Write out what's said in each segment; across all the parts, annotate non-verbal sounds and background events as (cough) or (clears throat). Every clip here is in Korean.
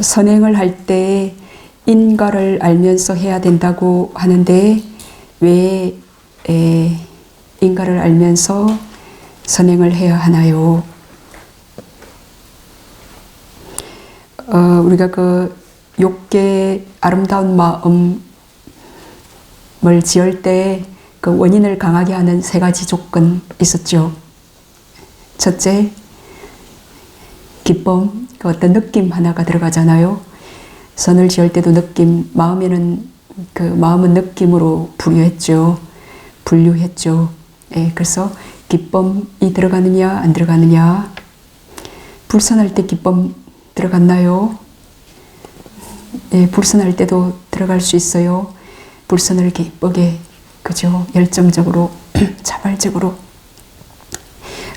선행을 할 때 인과를 알면서 해야 된다고 하는데 왜 에, 인과를 알면서 선행을 해야 하나요? 어, 우리가 그 욕계 아름다운 마음을 지을 때 그 원인을 강하게 하는 세 가지 조건 있었죠. 첫째, 기쁨, 그 어떤 느낌 하나가 들어가잖아요. 선을 지을 때도 느낌, 마음에는 그 마음은 느낌으로 분류했죠. 분류했죠. 예, 그래서 기쁨이 들어가느냐 안 들어가느냐. 불선할 때 기쁨 들어갔나요? 예, 불선할 때도 들어갈 수 있어요. 불선을 기쁘게 그죠? 열정적으로 (clears throat) 자발적으로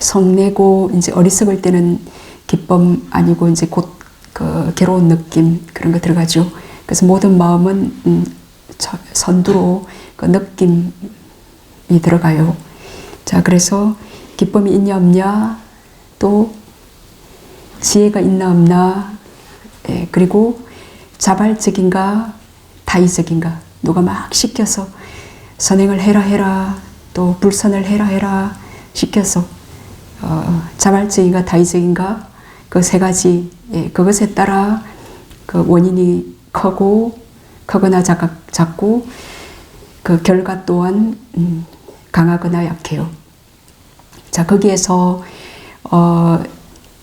성내고 이제 어리석을 때는 기쁨 아니고 이제 곧 그 괴로운 느낌 그런 거 들어가죠. 그래서 모든 마음은 음, 선두로 그 느낌이 들어가요. 자, 그래서 기쁨이 있냐 없냐 또 지혜가 있나 없나 예, 그리고 자발적인가 다의적인가 누가 막 시켜서 선행을 해라 해라 또 불선을 해라 해라 시켜서 어, 자발적인가 다의적인가 그 세 가지 예, 그것에 따라 그 원인이 크고 크거나 작, 작고 그 결과 또한 음, 강하거나 약해요. 자 거기에서 어,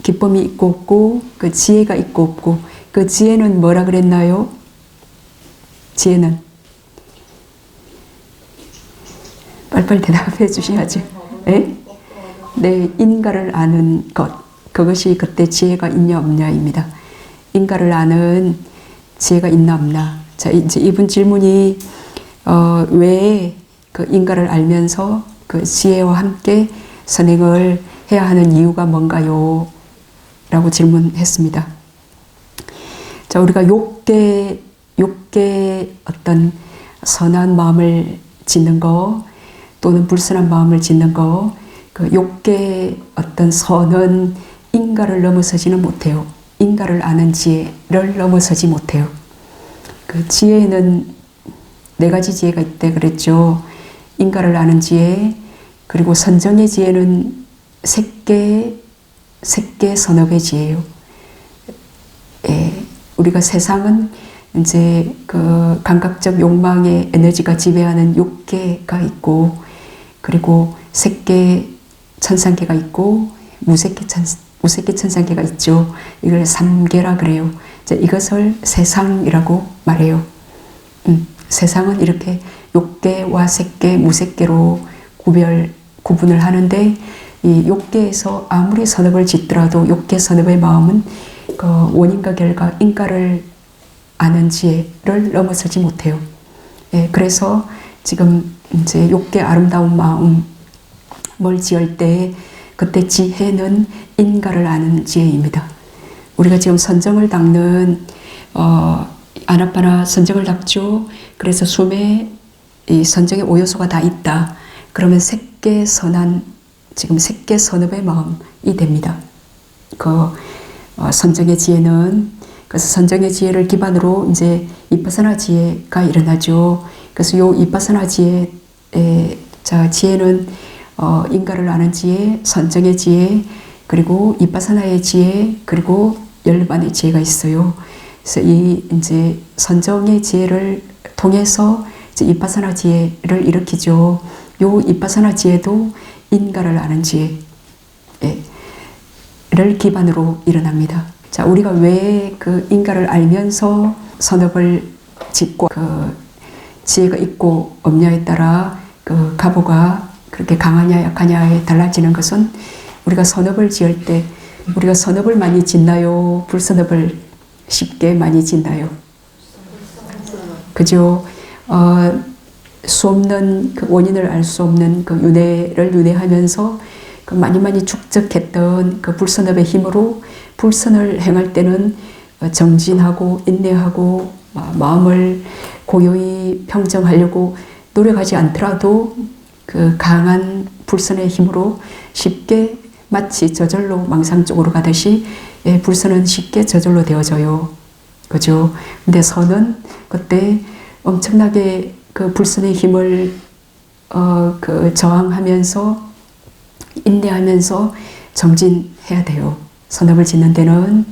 기쁨이 있고 없고 그 지혜가 있고 없고 그 지혜는 뭐라 그랬나요? 지혜는 빨리빨리 대답해 주셔야지. 네? 네, 인가를 아는 것. 그것이 그때 지혜가 있냐 없냐입니다. 인가를 아는 지혜가 있나 없나. 자, 이제 이분 질문이 어, 왜 그 인가를 알면서 그 지혜와 함께 선행을 해야 하는 이유가 뭔가요? 라고 질문했습니다. 자, 우리가 욕계, 욕계 어떤 선한 마음을 짓는 거, 또는 불선한 마음을 짓는 거, 그 욕계 어떤 선은 인가를 넘어서지는 못해요. 인가를 아는 지혜를 넘어서지 못해요. 그 지혜는 네 가지 지혜가 있대 그랬죠. 인가를 아는 지혜, 그리고 선정의 지혜는 색계 서너 개 지혜요. 예, 우리가 세상은 이제 그 감각적 욕망의 에너지가 지배하는 욕계가 있고, 그리고 색계 천상계가 있고, 무색계 천, 무색계 천상계가 있죠. 이걸 삼계라 그래요. 이것을 세상이라고 말해요. 음, 세상은 이렇게 욕계와 색계, 무색계로 구별, 구분을 하는데 이 욕계에서 아무리 선업을 짓더라도 욕계 선업의 마음은 그 원인과 결과, 인과를 아는 지혜를 넘어서지 못해요. 예, 그래서 지금 이제 욕계 아름다운 마음을 지을 때 그때 지혜는 인가를 아는 지혜입니다. 우리가 지금 선정을 닦는 어, 아나빠나 선정을 닦죠. 그래서 숨에 이 선정의 오요소가 다 있다. 그러면 색계 선한 지금 색계 선업의 마음이 됩니다. 그 어, 선정의 지혜는 그래서 선정의 지혜를 기반으로 이제 이파사나 지혜가 일어나죠. 그래서 요 이파사나 지혜의 자 지혜는 어, 인가를 아는 지혜, 선정의 지혜, 그리고 이파사나의 지혜, 그리고 열반의 지혜가 있어요. 그래서 이 이제 선정의 지혜를 통해서 이제 이파사나 지혜를 일으키죠. 요 이파사나 지혜도 인가를 아는 지혜를 기반으로 일어납니다. 자, 우리가 왜 그 인가를 알면서 선업을 짓고 그 지혜가 있고 없냐에 따라 그 가보가 그렇게 강하냐 약하냐에 달라지는 것은 우리가 선업을 지을 때 우리가 선업을 많이 짓나요? 불선업을 쉽게 많이 짓나요? 그죠? 어, 수 없는 그 원인을 알 수 없는 그 윤회를 윤회하면서 그 많이 많이 축적했던 그 불선업의 힘으로 불선을 행할 때는 정진하고 인내하고 마음을 고요히 평정하려고 노력하지 않더라도 그 강한 불선의 힘으로 쉽게 마치 저절로 망상 쪽으로 가듯이 예, 불선은 쉽게 저절로 되어져요. 그죠? 근데 선은 그때 엄청나게 그 불선의 힘을 어, 그 저항하면서 인내하면서 정진해야 돼요. 선업을 짓는 데는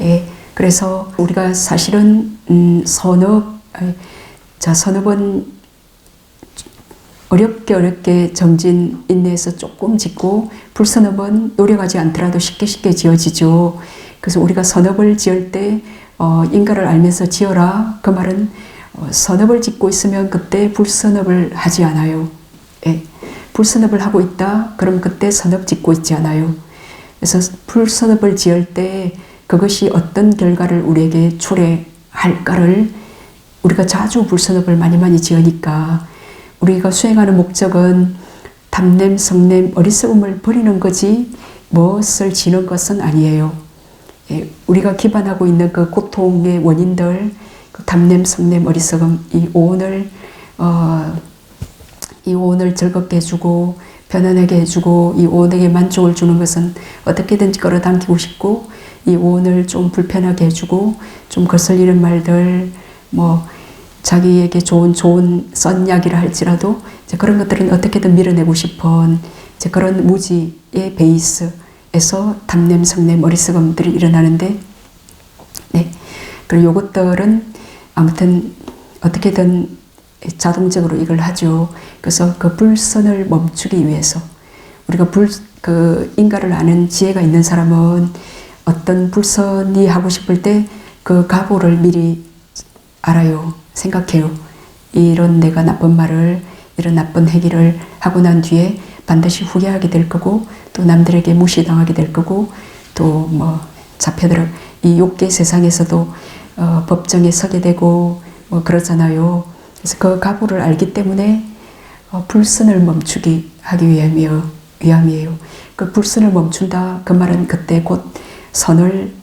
예, 그래서 우리가 사실은 음, 선업 자 선업은 어렵게 어렵게 정진 인내해서 조금 짓고 불선업은 노력하지 않더라도 쉽게 쉽게 지어지죠. 그래서 우리가 선업을 지을 때 어, 인가를 알면서 지어라 그 말은 어, 선업을 짓고 있으면 그때 불선업을 하지 않아요. 예. 불선업을 하고 있다 그럼 그때 선업 짓고 있지 않아요. 그래서 불선업을 지을 때 그것이 어떤 결과를 우리에게 초래할까를 우리가 자주 불선업을 많이 많이 지으니까 우리가 수행하는 목적은 담냄, 성냄, 어리석음을 버리는 거지 무엇을 지는 것은 아니에요. 예, 우리가 기반하고 있는 그 고통의 원인들, 그 담냄, 성냄, 어리석음, 이 오온을 어, 이 오온을 즐겁게 해주고 편안하게 해주고 이 오온에게 만족을 주는 것은 어떻게든지 끌어당기고 싶고 이 오온을 좀 불편하게 해주고 좀 거슬리는 말들 뭐 자기에게 좋은 좋은 썬 약이라 할지라도 이제 그런 것들은 어떻게든 밀어내고 싶은 이제 그런 무지의 베이스에서 담냄, 성냄, 어리석음들이 일어나는데 네 그리고 요것들은 아무튼 어떻게든 자동적으로 이걸 하죠. 그래서 그 불선을 멈추기 위해서 우리가 불 그 인가를 아는 지혜가 있는 사람은 어떤 불선이 하고 싶을 때 그 각오를 미리 알아요. 생각해요. 이런 내가 나쁜 말을 이런 나쁜 행위를 하고 난 뒤에 반드시 후회하게 될 거고 또 남들에게 무시당하게 될 거고 또 뭐 잡혀들어 이 욕계 세상에서도 어, 법정에 서게 되고 뭐 그러잖아요. 그래서 그 각오를 알기 때문에 어, 불선을 멈추기 하기 위함이에요. 위함이에요. 그 불선을 멈춘다 그 말은 그때 곧 선을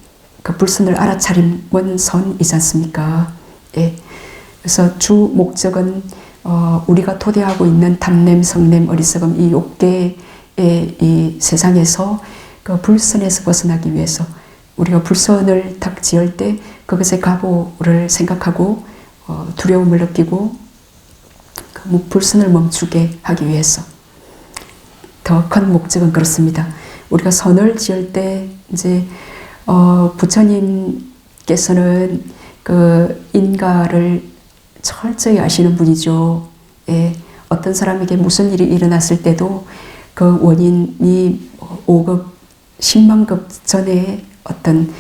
그 불선을 알아차림은 선이지 않습니까? 예. 그래서 주 목적은 어, 우리가 토대하고 있는 담냄, 성냄, 어리석음 이 욕계의 이 세상에서 그 불선에서 벗어나기 위해서 우리가 불선을 탁 지을 때 그것의 각오를 생각하고 어, 두려움을 느끼고 그 불선을 멈추게 하기 위해서 더 큰 목적은 그렇습니다. 우리가 선을 지을 때 이제 어, 부처님께서는 그 인가를 철저히 아시는 분이죠. 예, 어떤 사람에게 무슨 일이 일어났을 때도 그 원인이 5급, 10만 급 전에 어떤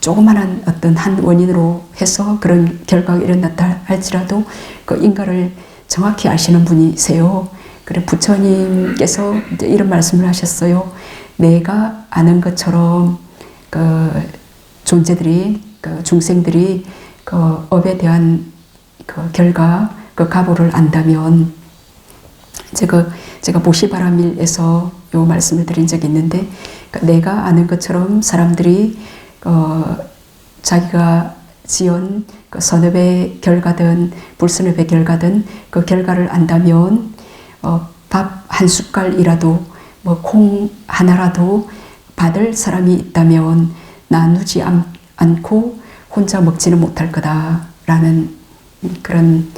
조그만한 어떤 한 원인으로 해서 그런 결과가 일어났다 할지라도 그 인가를 정확히 아시는 분이세요. 그래 부처님께서 이런 말씀을 하셨어요. 내가 아는 것처럼 그 존재들이 그 중생들이 그 업에 대한 그 결과 그 가보를 안다면 제가 제가 보시바라밀에서 요 말씀을 드린 적이 있는데 그 내가 아는 것처럼 사람들이 어 자기가 지은 그 선업의 결과든 불선업의 결과든 그 결과를 안다면 어 밥 한 숟갈이라도 뭐 콩 하나라도 받을 사람이 있다면 나누지 않, 않고 혼자 먹지는 못할 거다라는 그런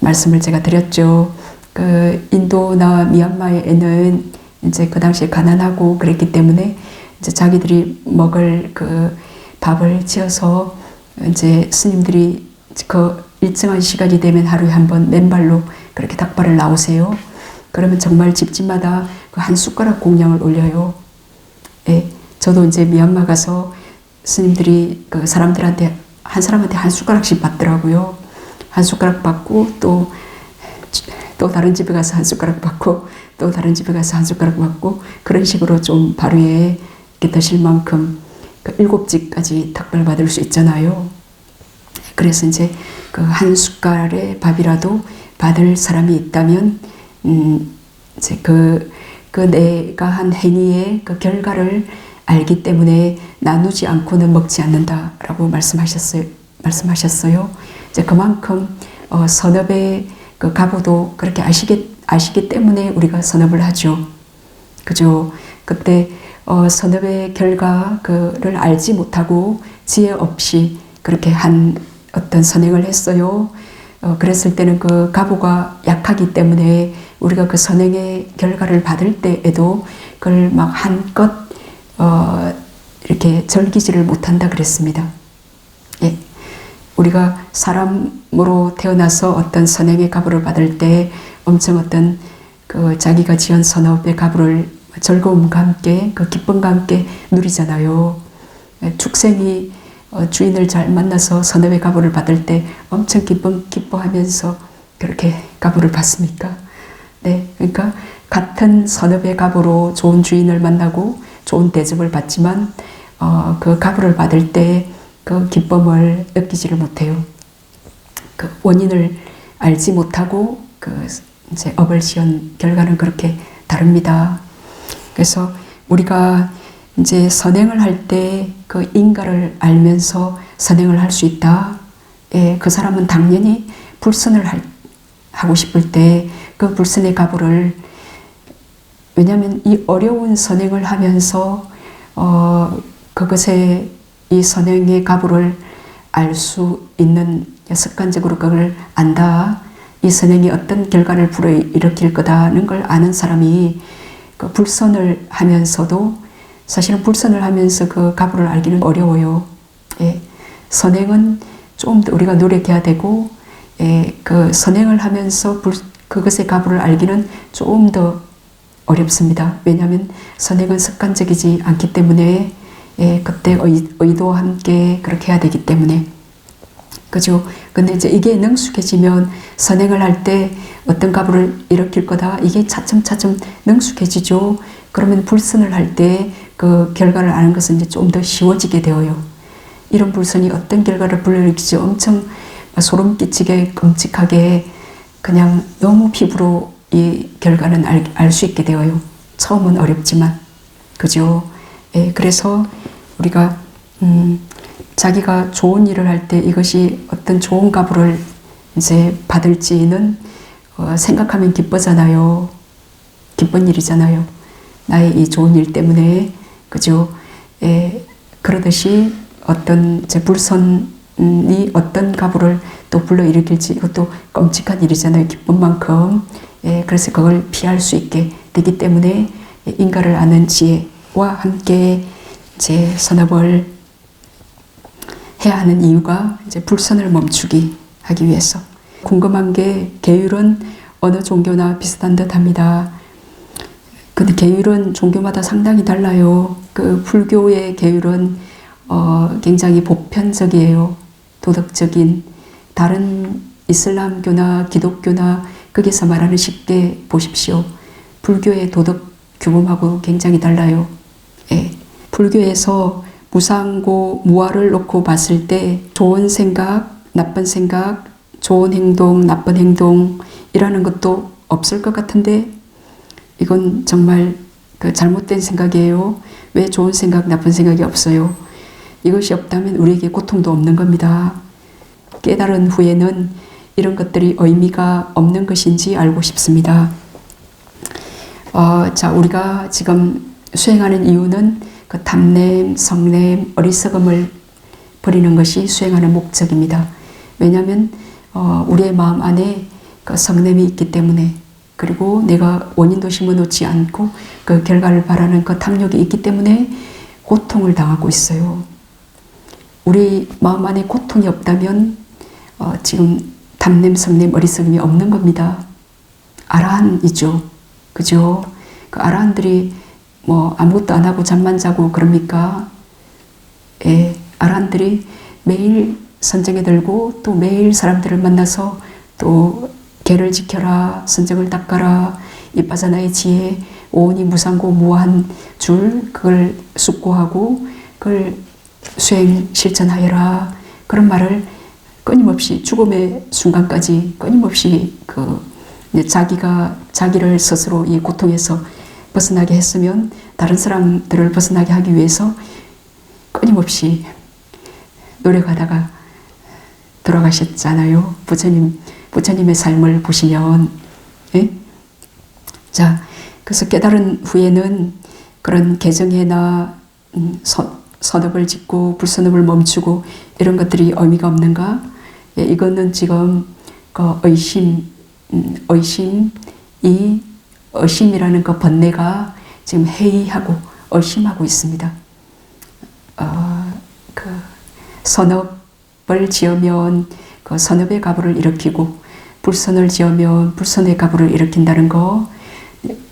말씀을 제가 드렸죠. 그 인도나 미얀마에는 이제 그 당시에 가난하고 그랬기 때문에 이제 자기들이 먹을 그 밥을 지어서 이제 스님들이 그 일정한 시간이 되면 하루에 한 번 맨발로 그렇게 닭발을 나오세요. 그러면 정말 집집마다 그 한 숟가락 공양을 올려요. 예, 저도 이제 미얀마 가서 스님들이 그 사람들한테 한 사람한테 한 숟가락씩 받더라고요. 한 숟가락 받고 또, 또 다른 집에 가서 한 숟가락 받고 또 다른 집에 가서 한 숟가락 받고 그런 식으로 좀 바로에 드실 만큼 그 일곱 집까지 닭발 받을 수 있잖아요. 그래서 이제 그 한 숟갈의 밥이라도 받을 사람이 있다면, 음, 이제 그, 그 내가 한 행위의 그 결과를 알기 때문에 나누지 않고는 먹지 않는다라고 말씀하셨어요. 말씀하셨어요. 이제 그만큼 어, 선업의 그 가보도 그렇게 아시기, 아시기 때문에 우리가 선업을 하죠. 그죠? 그때 어, 선업의 결과를 알지 못하고 지혜 없이 그렇게 한 어떤 선행을 했어요. 어, 그랬을 때는 그 가부가 약하기 때문에 우리가 그 선행의 결과를 받을 때에도 그걸 막 한껏 어, 이렇게 절기지를 못한다 그랬습니다. 예. 우리가 사람으로 태어나서 어떤 선행의 가부를 받을 때 엄청 어떤 그 자기가 지은 선업의 가부를 즐거움과 함께 그 기쁨과 함께 누리잖아요. 예, 축생이 어, 주인을 잘 만나서 선업의 가부를 받을 때 엄청 기쁨 기뻐하면서 그렇게 가부를 받습니까? 네, 그러니까 같은 선업의 가부로 좋은 주인을 만나고 좋은 대접을 받지만 어, 그 가부를 받을 때 그 기쁨을 느끼지를 못해요. 그 원인을 알지 못하고 그 이제 업을 지은 결과는 그렇게 다릅니다. 그래서 우리가 이제 선행을 할 때 그 인가를 알면서 선행을 할 수 있다. 예, 그 사람은 당연히 불선을 할, 하고 싶을 때 그 불선의 가부를 왜냐하면 이 어려운 선행을 하면서 어, 그것에 이 선행의 가부를 알 수 있는 습관적으로 그걸 안다. 이 선행이 어떤 결과를 불어일으킬 거다는 걸 아는 사람이 그 불선을 하면서도 사실은 불선을 하면서 그 가부를 알기는 어려워요. 예. 선행은 좀 더 우리가 노력해야 되고, 예. 그 선행을 하면서 불, 그것의 가부를 알기는 좀더 어렵습니다. 왜냐하면 선행은 습관적이지 않기 때문에 예, 그때 의, 의도와 함께 그렇게 해야 되기 때문에 그죠? 근데 이제 이게 능숙해지면 선행을 할 때 어떤 가부를 일으킬 거다 이게 차츰차츰 능숙해지죠. 그러면 불선을 할 때 그 결과를 아는 것은 이제 좀 더 쉬워지게 되어요. 이런 불선이 어떤 결과를 불러일으키지 엄청 소름 끼치게 끔찍하게 그냥 너무 피부로 이 결과는 알 수 있게 되어요. 처음은 어렵지만 그죠? 예, 그래서 우리가 음, 자기가 좋은 일을 할 때 이것이 어떤 좋은 가부를 이제 받을지는 어, 생각하면 기쁘잖아요. 기쁜 일이잖아요. 나의 이 좋은 일 때문에 그죠? 예, 그러듯이 어떤 제 불선이 어떤 가부를 또 불러일으킬지 이것도 끔찍한 일이잖아요. 기쁜 만큼. 예, 그래서 그걸 피할 수 있게 되기 때문에 인가를 아는 지혜와 함께 제 선업을 해야 하는 이유가 이제 불선을 멈추기 하기 위해서. 궁금한 게 계율은 어느 종교나 비슷한 듯 합니다. 근데 계율은 종교마다 상당히 달라요. 그 불교의 계율은 어, 굉장히 보편적이에요. 도덕적인 다른 이슬람교나 기독교나 거기서 말하는 쉽게 보십시오. 불교의 도덕 규범하고 굉장히 달라요. 예. 불교에서 무상고 무아를 놓고 봤을 때 좋은 생각, 나쁜 생각, 좋은 행동, 나쁜 행동이라는 것도 없을 것 같은데 이건 정말 그 잘못된 생각이에요. 왜 좋은 생각, 나쁜 생각이 없어요? 이것이 없다면 우리에게 고통도 없는 겁니다. 깨달은 후에는 이런 것들이 의미가 없는 것인지 알고 싶습니다. 어, 자, 우리가 지금 수행하는 이유는 그 탐냄, 성냄, 어리석음을 버리는 것이 수행하는 목적입니다. 왜냐하면 어, 우리의 마음 안에 그 성냄이 있기 때문에 그리고 내가 원인도 심어놓지 않고 그 결과를 바라는 그 탐욕이 있기 때문에 고통을 당하고 있어요. 우리 마음 안에 고통이 없다면 어, 지금 담냄, 성냄, 어리석음이 없는 겁니다. 아라한이죠. 그죠? 그 아라한들이 뭐 아무것도 안 하고 잠만 자고 그럽니까? 예, 아란들이 매일 선정에 들고 또 매일 사람들을 만나서 또 개를 지켜라, 선정을 닦아라, 이빠사나의 지혜, 오온이 무상고 무한 줄 그걸 숙고하고 그걸 수행 실천하여라 그런 말을 끊임없이 죽음의 순간까지 끊임없이 그 자기가 자기를 스스로 이 고통에서 벗어나게 했으면 다른 사람들을 벗어나게 하기 위해서 끊임없이 노력하다가 돌아가셨잖아요. 부처님, 부처님의 삶을 보시면, 예? 자, 그래서 깨달은 후에는 그런 개정회나 음, 서, 선업을 짓고 불선업을 멈추고 이런 것들이 의미가 없는가? 예, 이거는 지금 그 의심, 음, 의심이 의심이라는 그 번뇌가 지금 회의하고 의심하고 있습니다. 어, 그 선업을 지으면 그 선업의 가부를 일으키고 불선을 지으면 불선의 가부를 일으킨다는 거.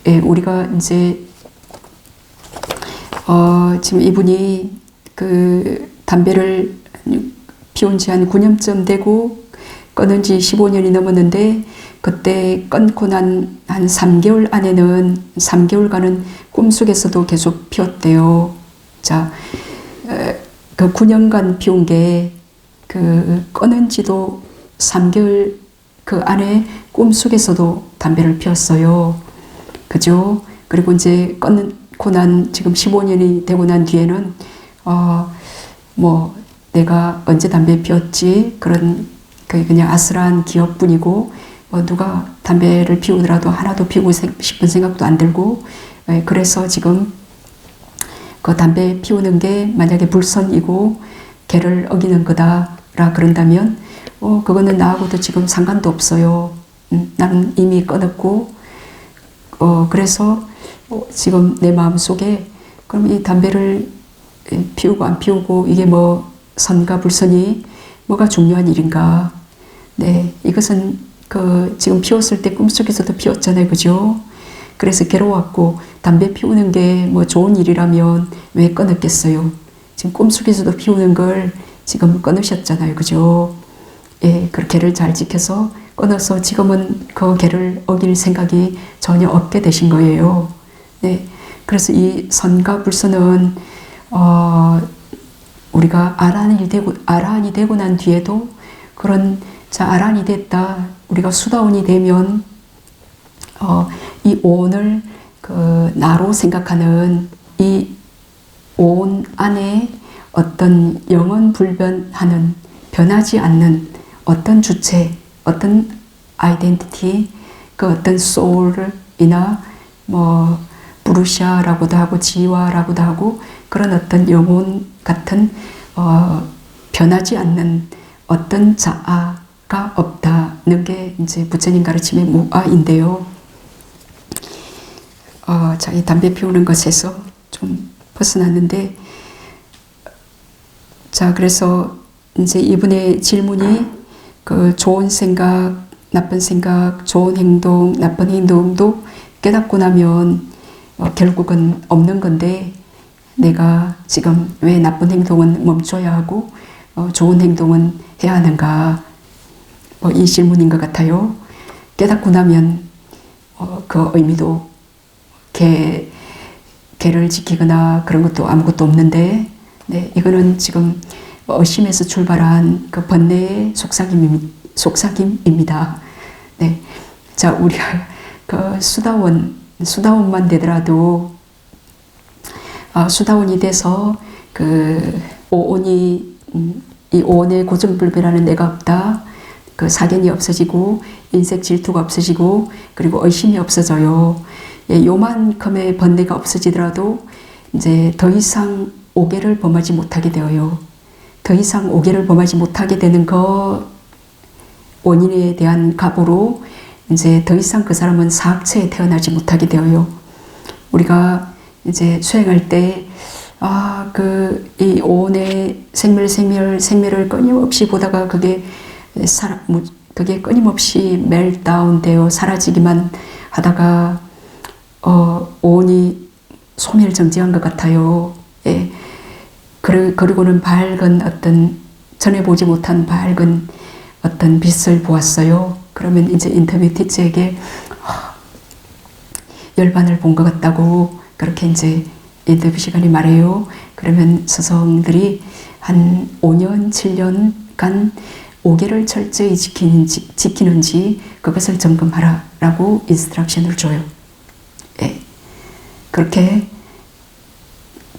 예, 우리가 이제 어, 지금 이분이 그 담배를 피운 지 한 9년쯤 되고 끊은 지 15년이 넘었는데 그때 끊고 난 한 3개월 안에는 3개월간은 꿈속에서도 계속 피웠대요. 자, 에, 그 9년간 피운 게 그 끊은 지도 3개월 그 안에 꿈속에서도 담배를 피웠어요. 그죠? 그리고 이제 끊고 난 지금 15년이 되고 난 뒤에는 어, 뭐 내가 언제 담배 피웠지 그런 그 그냥 아슬한 기억뿐이고 뭐 누가 담배를 피우더라도 하나도 피우고 싶은 생각도 안 들고 예, 그래서 지금 그 담배 피우는 게 만약에 불선이고 개를 어기는 거다라 그런다면 어 그거는 나하고도 지금 상관도 없어요. 음, 나는 이미 끊었고 어 그래서 어, 지금 내 마음 속에 그럼 이 담배를 예, 피우고 안 피우고 이게 뭐 선과 불선이 뭐가 중요한 일인가? 네, 이것은 그 지금 피웠을 때 꿈속에서도 피웠잖아요, 그죠? 그래서 괴로웠고 담배 피우는 게 뭐 좋은 일이라면 왜 끊었겠어요? 지금 꿈속에서도 피우는 걸 지금 끊으셨잖아요, 그죠? 예, 그 개를 잘 지켜서 끊어서 지금은 그 개를 어길 생각이 전혀 없게 되신 거예요. 네, 그래서 이 선과 불선은 어, 우리가 아란이 되고 아란이 되고 난 뒤에도 그런 자 아란이 됐다 우리가 수다원이 되면 어, 이 오온을 그 나로 생각하는 이 오온 안에 어떤 영원 불변하는 변하지 않는 어떤 주체 어떤 아이덴티티 그 어떤 소울이나 뭐 부르샤라고도 하고 지와라고도 하고 그런 어떤 영혼 같은 어, 변하지 않는 어떤 자아 가 없다는 게 이제 부처님 가르침의 무아인데요. 어, 자, 이 담배 피우는 것에서 좀 벗어났는데, 자, 그래서 이제 이분의 질문이 그 좋은 생각, 나쁜 생각, 좋은 행동, 나쁜 행동도 깨닫고 나면 어, 결국은 없는 건데, 내가 지금 왜 나쁜 행동은 멈춰야 하고 어, 좋은 행동은 해야 하는가 뭐 이 질문인 것 같아요. 깨닫고 나면 어, 그 의미도 개 개를 지키거나 그런 것도 아무것도 없는데 네, 이거는 지금 의심에서 출발한 그 번뇌의 속삭임, 속삭임입니다. 네. 자, 우리가 (laughs) 그 수다원, 수다원만 되더라도 아, 수다원이 돼서 그 오온이 음, 이 오온의 고정불변하는 내가 없다. 그 사견이 없어지고 인색 질투가 없어지고 그리고 의심이 없어져요. 예, 요만큼의 번뇌가 없어지더라도 이제 더 이상 오계를 범하지 못하게 되어요. 더 이상 오계를 범하지 못하게 되는 거 원인에 대한 갑으로 이제 더 이상 그 사람은 사악체에 태어나지 못하게 되어요. 우리가 이제 수행할 때, 아, 그, 이 오온의 생멸, 생멸, 생멸을 끊임없이 보다가 그게 사 그게 끊임없이 멜다운 되어 사라지기만 하다가, 어, 오온이 소멸정지한 것 같아요. 예. 그리고는 밝은 어떤, 전에 보지 못한 밝은 어떤 빛을 보았어요. 그러면 이제 인터뷰 티처에게 열반을 본 것 같다고 그렇게 이제 인터뷰 시간이 말해요. 그러면 서성들이 한 5년, 7년간 5개를 철저히 지키는지, 지키는지 그것을 점검하라 라고 인스트럭션을 줘요. 예. 그렇게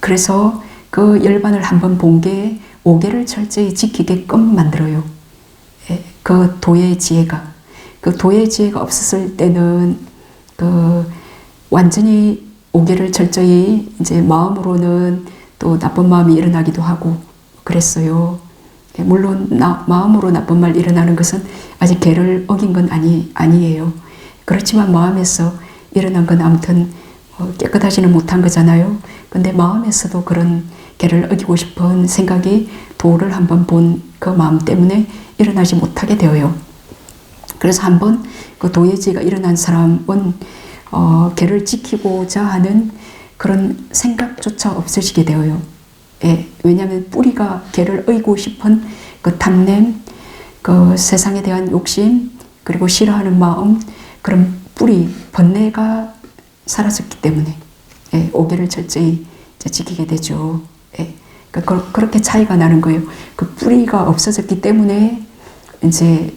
그래서 그 열반을 한번 본 게 5개를 철저히 지키게끔 만들어요. 예. 그 도의 지혜가 그 도의 지혜가 없었을 때는 그 완전히 오개를 철저히 이제 마음으로는 또 나쁜 마음이 일어나기도 하고 그랬어요. 예, 물론 나, 마음으로 나쁜 말 일어나는 것은 아직 개를 어긴 건 아니, 아니에요. 그렇지만 마음에서 일어난 건 아무튼 어, 깨끗하지는 못한 거잖아요. 근데 마음에서도 그런 개를 어기고 싶은 생각이 도를 한번 본 그 마음 때문에 일어나지 못하게 되어요. 그래서 한번 그 도예지가 일어난 사람은 어, 개를 지키고자 하는 그런 생각조차 없어지게 되어요. 예, 왜냐하면 뿌리가 개를 어이고 싶은 그 탐냄, 그 세상에 대한 욕심, 그리고 싫어하는 마음, 그런 뿌리, 번뇌가 사라졌기 때문에 예, 오개를 철저히 지키게 되죠. 예, 그, 그렇게 차이가 나는 거예요. 그 뿌리가 없어졌기 때문에 이제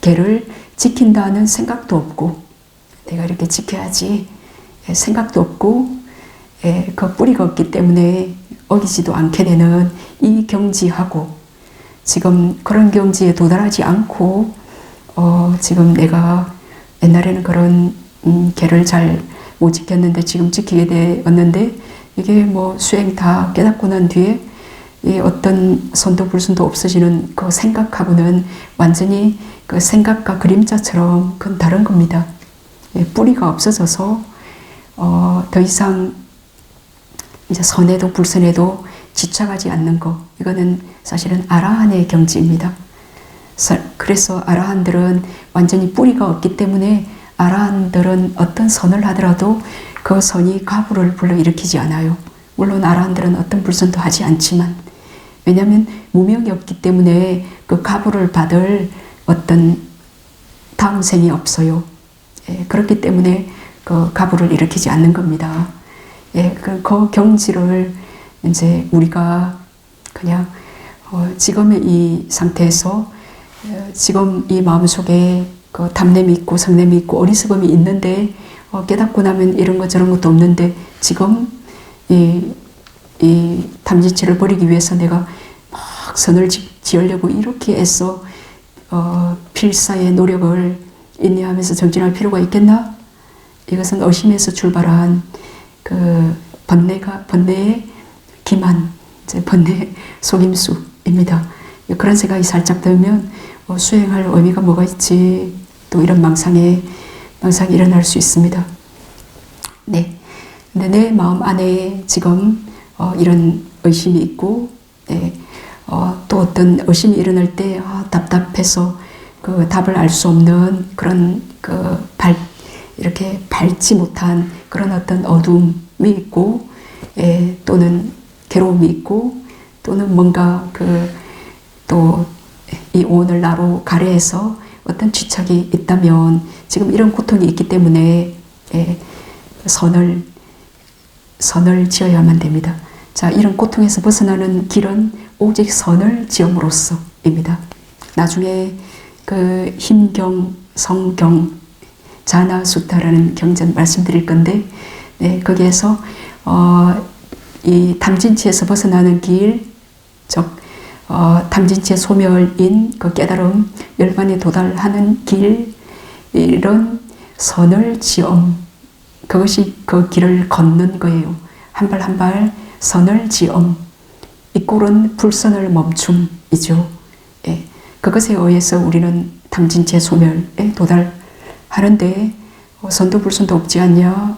개를 지킨다는 생각도 없고 내가 이렇게 지켜야지 예, 생각도 없고 예, 그 뿌리가 없기 때문에 어기지도 않게 되는 이 경지하고 지금 그런 경지에 도달하지 않고 어, 지금 내가 옛날에는 그런 음, 개를 잘 못 지켰는데 지금 지키게 되었는데 이게 뭐 수행 다 깨닫고 난 뒤에 이 어떤 선도 불순도 없어지는 그 생각하고는 완전히 그 생각과 그림자처럼 그건 다른 겁니다. 예, 뿌리가 없어져서 어, 더 이상 이제 선에도 불선에도 지착하지 않는 것 이거는 사실은 아라한의 경지입니다. 그래서 아라한들은 완전히 뿌리가 없기 때문에 아라한들은 어떤 선을 하더라도 그 선이 가부를 불러일으키지 않아요. 물론 아라한들은 어떤 불선도 하지 않지만 왜냐하면 무명이 없기 때문에 그 가부를 받을 어떤 다음 생이 없어요. 예, 그렇기 때문에 그 가부를 일으키지 않는 겁니다. 예, 그, 그 경지를 이제 우리가 그냥 어, 지금의 이 상태에서 어, 지금 이 마음 속에 그 담냄이 있고 성냄이 있고 어리석음이 있는데 어, 깨닫고 나면 이런 것 저런 것도 없는데 지금 이, 이 탐진치를 버리기 위해서 내가 막 선을 지, 지으려고 이렇게 애써 어, 필사의 노력을 인내하면서 정진할 필요가 있겠나? 이것은 의심에서 출발한 그 번뇌가 번뇌의 기만, 이제 번뇌 속임수입니다. 그런 생각이 살짝 들면 어, 수행할 의미가 뭐가 있지? 또 이런 망상에 망상이 일어날 수 있습니다. 네. 근데 내 마음 안에 지금 어, 이런 의심이 있고, 네. 어, 또 어떤 의심이 일어날 때 아, 답답해서 그 답을 알 수 없는 그런 그 발, 이렇게 밝지 못한 그런 어떤 어둠이 있고, 예, 또는 괴로움이 있고, 또는 뭔가 그, 또 이 오늘 나로 가래해서 어떤 집착이 있다면 지금 이런 고통이 있기 때문에 예, 선을, 선을 지어야만 됩니다. 자, 이런 고통에서 벗어나는 길은 오직 선을 지음으로써입니다. 나중에 그 힘경, 성경, 자나수타라는 경전 말씀드릴 건데, 네, 거기에서 어, 이 탐진치에서 벗어나는 길, 즉 어, 탐진치의 소멸인 그 깨달음, 열반에 도달하는 길, 이런 선을 지엄, 그것이 그 길을 걷는 거예요. 한 발 한 발 선을 지엄, 이 꼴은 불선을 멈춤이죠. 예, 그것에 의해서 우리는 탐진치의 소멸에 도달 하는데 어, 선도 불선도 없지 않냐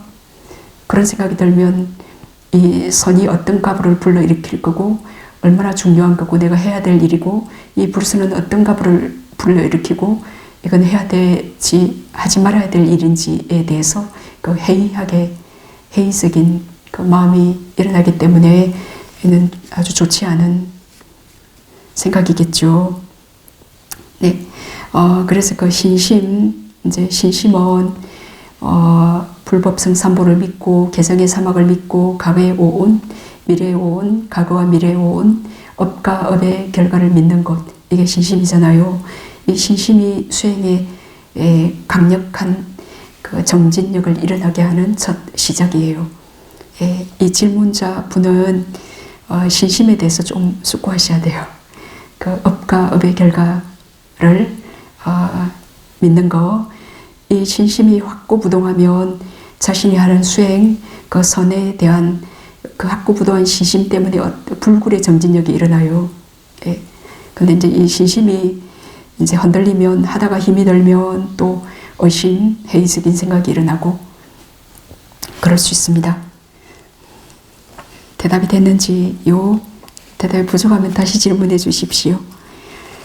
그런 생각이 들면 이 선이 어떤 가부를 불러일으킬 거고 얼마나 중요한 거고 내가 해야 될 일이고 이 불선은 어떤 가부를 불러일으키고 이건 해야 되지 하지 말아야 될 일인지에 대해서 그 회의하게 회의적인 그 마음이 일어나기 때문에 이는 아주 좋지 않은 생각이겠죠. 네, 어, 그래서 그 신심 이제 신심은 어, 불법성 삼보를 믿고 개성의 사막을 믿고 과거의 오온, 미래의 오온, 과거와 미래의 오온, 업과 업의 결과를 믿는 것 이게 신심이잖아요. 이 신심이 수행에 에, 강력한 그 정진력을 일어나게 하는 첫 시작이에요. 에, 이 질문자 분은 어, 신심에 대해서 좀 숙고하셔야 돼요. 그 업과 업의 결과를 어, 믿는 거, 이 신심이 확고부동하면 자신이 하는 수행, 그 선에 대한 그 학구부도한 신심 때문에 어떤 불굴의 정진력이 일어나요. 예. 근데 이제 이 신심이 이제 흔들리면 하다가 힘이 들면 또 의심, 회의적인 생각이 일어나고 그럴 수 있습니다. 대답이 됐는지요? 대답이 부족하면 다시 질문해 주십시오.